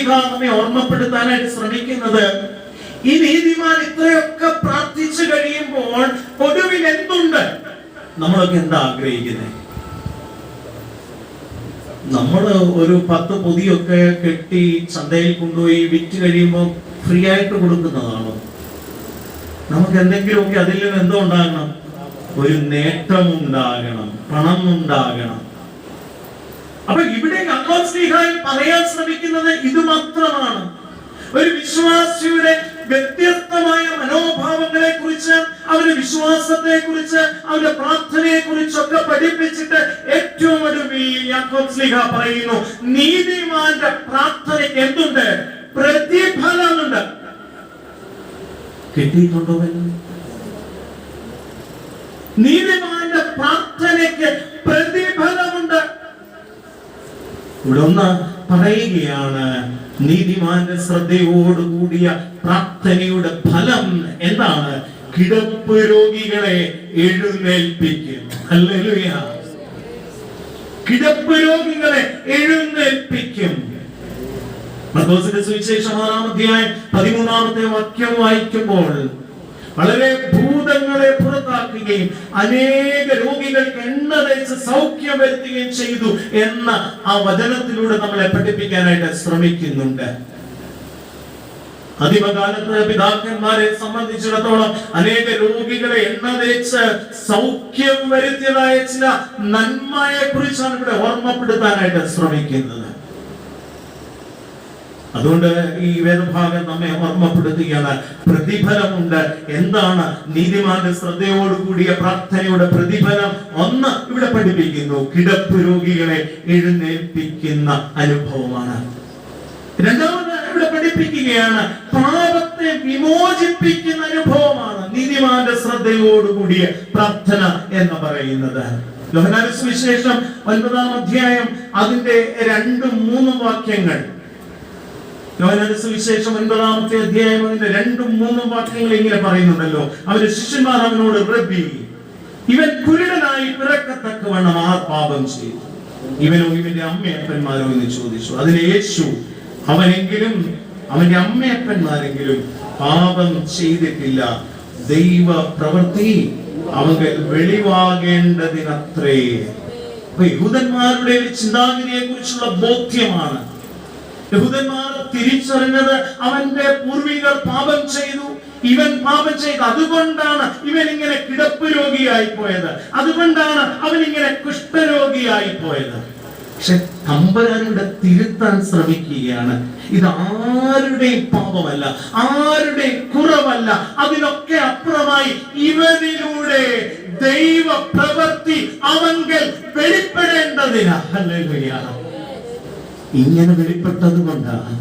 നമ്മെ ഓർമ്മപ്പെടുത്താനായിട്ട് ശ്രമിക്കുന്നത് ഈ നീതിമാൻ ഇത്രയൊക്കെ പ്രാർത്ഥിച്ചു കഴിയുമ്പോൾ ഒടുവിൽ എന്തുണ്ട്? നമ്മളൊക്കെ എന്താ ആഗ്രഹിക്കുന്നത് നമ്മൾ ഒരു പത്ത് പൊതിയൊക്കെ കെട്ടി ചന്തയിൽ കൊണ്ടുപോയി വിറ്റ് കഴിയുമ്പോൾ ഫ്രീ ആയിട്ട് കൊടുക്കുന്നതാണോ? നമുക്ക് എന്തെങ്കിലുമൊക്കെ അതിൽ നിന്ന് എന്തോ ഉണ്ടാകണം ഒരു നേട്ടം ഉണ്ടാകണം പണം ഉണ്ടാകണം അപ്പൊ ഇവിടെ അക്കോസ്ലിഹായി പറയാൻ ശ്രമിക്കുന്നത് ഇത് മാത്രമാണ്. ഒരു വിശ്വാസിയുടെ വ്യത്യസ്തമായ മനോഭാവങ്ങളെ കുറിച്ച് അവരുടെ വിശ്വാസത്തെ കുറിച്ച് അവരുടെ പ്രാർത്ഥനയെ കുറിച്ചൊക്കെ പഠിപ്പിച്ചിട്ട് ഏറ്റവും ഒടുവിൽ പറയുന്നു നീതിമാന്റെ പ്രാർത്ഥനയ്ക്ക് എന്തുണ്ട്? പ്രതിഫലമുണ്ട്. കിട്ടിയിട്ടുണ്ടോ? നീതിമാന്റെ പ്രാർത്ഥനയ്ക്ക് പ്രതിഫലമുണ്ട് ഇവിടെ ഒന്ന് പറയുകയാണ് നീതിമാന്റെ ശ്രദ്ധയോടുകൂടിയ പ്രാർത്ഥനയുടെ ഫലം എന്താണ്? കിടപ്പ് രോഗികളെ എഴുന്നേൽപ്പിക്കും ഹല്ലേലൂയ. കിടപ്പ് രോഗികളെ എഴുന്നേൽപ്പിക്കും മർക്കോസിന്റെ സുവിശേഷം ആറാം അധ്യായം പതിമൂന്നാമത്തെ വാക്യം വായിക്കുമ്പോൾ വളരെ ഭൂതങ്ങളെ പുറത്താക്കുകയും അനേക രോഗികൾക്ക് എണ്ണ തേച്ച് സൗഖ്യം വരുത്തുകയും ചെയ്തു എന്ന ആ വചനത്തിലൂടെ നമ്മളെ പഠിപ്പിക്കാനായിട്ട് ശ്രമിക്കുന്നുണ്ട്. അധിപകാലത്ത് പിതാക്കന്മാരെ സംബന്ധിച്ചിടത്തോളം അനേക രോഗികളെ എണ്ണ തേച്ച് സൗഖ്യം വരുത്തിയതായ ചില നന്മയെ കുറിച്ചാണ് ഇവിടെ ഓർമ്മപ്പെടുത്താനായിട്ട് ശ്രമിക്കുന്നത്. അതുകൊണ്ട് ഈ വേദഭാഗം നമ്മെ ഓർമ്മപ്പെടുത്തുകയാണ് പ്രതിഫലമുണ്ട്. എന്താണ്? നീതിമാന്റെ ശ്രദ്ധയോടുകൂടിയ പ്രാർത്ഥനയുടെ പ്രതിഫലം ഒന്ന് ഇവിടെ പഠിപ്പിക്കുന്നു. കിടപ്പ് രോഗികളെ എഴുന്നേൽപ്പിക്കുന്ന അനുഭവമാണ്. രണ്ടാമത് ഇവിടെ പഠിപ്പിക്കുകയാണ് പാപത്തെ വിമോചിപ്പിക്കുന്ന അനുഭവമാണ് നീതിമാന്റെ ശ്രദ്ധയോടുകൂടിയ പ്രാർത്ഥന എന്ന് പറയുന്നത്. യോഹന്നാന സുവിശേഷം ഒൻപതാം അധ്യായം അതിന്റെ രണ്ടും മൂന്നും വാക്യങ്ങൾ. യോഹന്നാന്റെ സുവിശേഷം ഒൻപതാമത്തെ അധ്യായം അതിന്റെ രണ്ടും മൂന്നും വാക്യങ്ങൾ ഇങ്ങനെ പറയുന്നുണ്ടല്ലോ. അവർ ശിഷ്യന്മാർ അവനോട് റബ്ബി ഇവൻ കുരുടനായി പിറക്കത്തക്കവണ്ണം ആർ പാപം ചെയ്തു. ഇവനോ ഇവന്റെ അമ്മയപ്പന്മാരോ എന്ന് ചോദിച്ചു. അതിന് യേശു അവനെങ്കിലും അവന്റെ അമ്മയപ്പന്മാരെങ്കിലും പാപം ചെയ്തിട്ടില്ല. ദൈവ പ്രവൃത്തി അവങ്ങൾ വെളിവാകേണ്ടതിനത്രേ. അപ്പൊ യഹൂദന്മാരുടെ ചിന്താഗതിയെ കുറിച്ചുള്ള ബോധ്യമാണ്. യഹൂദന്മാർ തിരിച്ചറിഞ്ഞത് അവന്റെ പൂർവികർ പാപം ചെയ്തു. ഇവൻ പാപം ചെയ്ത് അതുകൊണ്ടാണ് ഇവൻ ഇങ്ങനെ കിടപ്പ് രോഗിയായി പോയത്. അതുകൊണ്ടാണ് അവൻ ഇങ്ങനെ കുഷ്ഠരോഗിയായി പോയത്. പക്ഷെ തമ്പരാനിവിടെ തിരുത്താൻ ശ്രമിക്കുകയാണ്. ഇത് ആരുടെയും പാപമല്ല ആരുടെയും കുറവല്ല. അതിനൊക്കെ അപ്പുറമായി ഇവനിലൂടെ ദൈവ പ്രവൃത്തി അവങ്കൽ വെളിപ്പെടേണ്ടതിനാ ഇങ്ങനെ വെളിപ്പെട്ടത് കൊണ്ടാണ്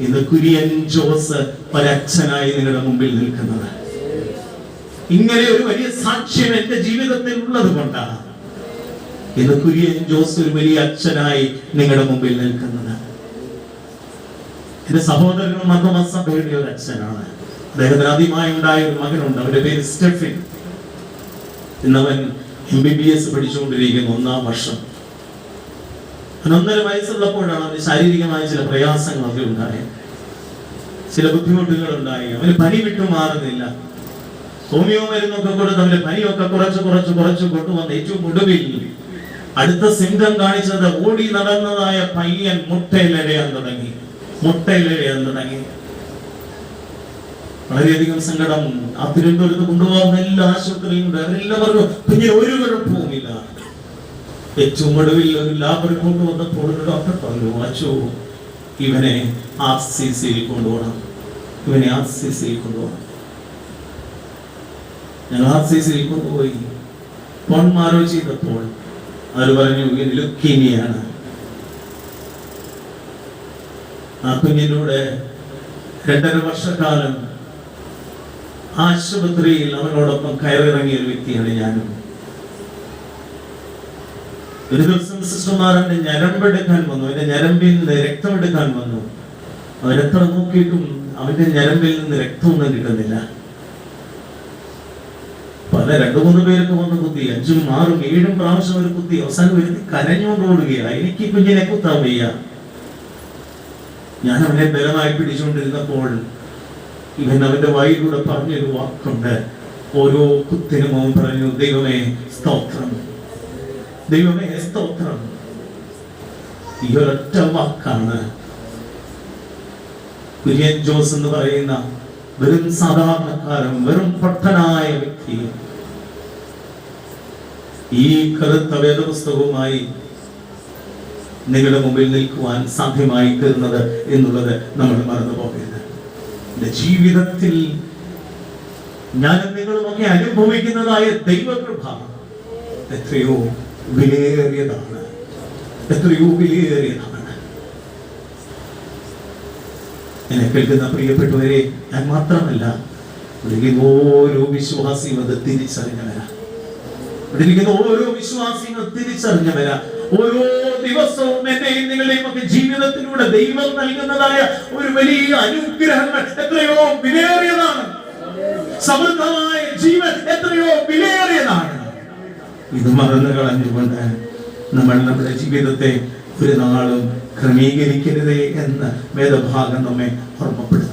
ഇന്ന് കുര്യൻ ജോസ് ഒരച്ഛനായി നിങ്ങളുടെ മുമ്പിൽ നിൽക്കുന്നത്. ഇങ്ങനെ ഒരു വലിയ സാക്ഷ്യം എന്റെ ജീവിതത്തിൽ ഉള്ളത് കൊണ്ടാണ്. ഇന്ന് കുര്യൻ ജോസ് ഒരു വലിയ അച്ഛനായി നിങ്ങളുടെ മുമ്പിൽ നിൽക്കുന്നത്. എന്റെ സഹോദരനും മർമ്മസഭയുടെ ഒരു അച്ഛനാണ്. അദ്ദേഹത്തിന് ആദ്യമായി ഉണ്ടായ ഒരു മകനുണ്ട്. അവന്റെ പേര് സ്റ്റെഫിൻ. ഇന്നവൻ എം ബി ബി എസ് പഠിച്ചുകൊണ്ടിരിക്കുന്ന ഒന്നാം വർഷം. ഒന്നര വയസ്സുള്ളപ്പോഴാണ് അവന് ശാരീരികമായ ചില പ്രയാസങ്ങൾ അവർ ഉണ്ടായത്. ചില ബുദ്ധിമുട്ടുകൾ ഉണ്ടായി അവന് പനി വിട്ടു മാറുന്നില്ല. ഹോമിയോ മരുന്നൊക്കെ കൊടുത്ത് അവന്റെ പനിയൊക്കെ കുറച്ച് കുറച്ച് കുറച്ച് കൊണ്ടുവന്ന് ഏറ്റവും ഒടുവിൽ അടുത്ത സിംറ്റം കാണിച്ചത് ഓടി നടന്നതായ പയ്യൻ മുട്ടയിലരയാൻ തുടങ്ങി. മുട്ടയിലരയാൻ തുടങ്ങി. വളരെയധികം സങ്കടം. ആ തിരുവനന്തപുരത്ത് കൊണ്ടുപോകുന്ന എല്ലാ ആശുപത്രിയും അവരെല്ലാവർക്കും പിന്നെ ഒരു കുഴപ്പവുമില്ല. ഒടുവിൽ ഒരു ലാബ് റിപ്പോർട്ട് വന്നപ്പോൾ ഒരു ഡോക്ടർ പറഞ്ഞു അച്ചു ഇവനെ ആർ സി സിയിൽ കൊണ്ടുപോകണം. ഇവനെ ആർ സി സിയിൽ കൊണ്ടുപോകണം. ഞങ്ങൾ ആർ സി സിയിൽ കൊണ്ടുപോയി. പോൺമാരോ ചെയ്തപ്പോൾ അവർ പറഞ്ഞു ലുക്കീമിയാണ്. ആ കുഞ്ഞിലൂടെ രണ്ടര വർഷക്കാലം ആശുപത്രിയിൽ അവനോടൊപ്പം കയറിറങ്ങിയ ഒരു വ്യക്തിയാണ് ഞാനും. ഒരു ദിവസം സിസ്റ്റർമാർ എന്റെ ഞരമ്പെടുക്കാൻ വന്നു. എന്റെ ഞരമ്പിൽ നിന്ന് രക്തമെടുക്കാൻ വന്നു. അവരെത്ര നോക്കിയിട്ടും അവന്റെ ഞരമ്പിൽ നിന്ന് രക്തമൊന്നും കിട്ടുന്നില്ല. പല രണ്ടു മൂന്ന് പേർക്ക് വന്ന് കുത്തി അഞ്ചും ആറും ഏഴും പ്രാവശ്യം ഒരു കുത്തി അവസാനം വരുത്തി കരഞ്ഞുകൊണ്ട് എനിക്ക് കുഞ്ഞിനെ കുത്താൻ വയ്യ. ഞാൻ അവനെ ബലമായി പിടിച്ചുകൊണ്ടിരുന്നപ്പോൾ ഇവൻ അവന്റെ വായിലൂടെ പറഞ്ഞൊരു വാക്കുണ്ട്. ഓരോ കുത്തിനും അവൻ പറഞ്ഞു ദൈവമേ സ്തോത്രം. ദൈവമേ സ്തോത്രം. ഈ ഒരൊറ്റ വാക്കാണ്. കുര്യൻ ജോസ് എന്ന് പറയുന്ന വെറും സാധാരണക്കാരൻ വെറും പൊട്ടനായ വ്യക്തി. ഈ കറുത്ത വേദപുസ്തകവുമായി നിങ്ങളുടെ മുമ്പിൽ നിൽക്കുവാൻ സാധ്യമായി തീർന്നത് എന്നുള്ളത് നമ്മൾ മറന്നു പോകരുത് എന്റെ ജീവിതത്തിൽ ഞാനും നിങ്ങളുമൊക്കെ അനുഭവിക്കുന്നതായ ദൈവകൃപ. എത്രയോ വിലയേറിയതാണ്. എത്രയോ വിലയേറിയതാണ്. എന്നെ കേൾക്കുന്ന പ്രിയപ്പെട്ടവരെ ഞാൻ മാത്രമല്ല ഇവിടെയിരിക്കുന്ന ഓരോ വിശ്വാസിയും അത് തിരിച്ചറിഞ്ഞവരാ. ഓരോ വിശ്വാസിയും അത് തിരിച്ചറിഞ്ഞവരാ. ഓരോ ദിവസവും എന്നെയും നിങ്ങളുടെയും ഒക്കെ ജീവിതത്തിലൂടെ ദൈവം നൽകുന്നതായ ഒരു വലിയ അനുഗ്രഹങ്ങൾ എത്രയോ വിലയേറിയതാണ്. സമൃദ്ധമായ ജീവൻ എത്രയോ വിലയേറിയതാണ് ഇത് മറന്നു കളഞ്ഞുകൊണ്ട് നമ്മൾ നമ്മുടെ ജീവിതത്തെ ഒരു നാളും ക്രമീകരിക്കരുതേ എന്ന് വേദഭാഗം നമ്മെ ഓർമ്മപ്പെടുത്തുന്നു.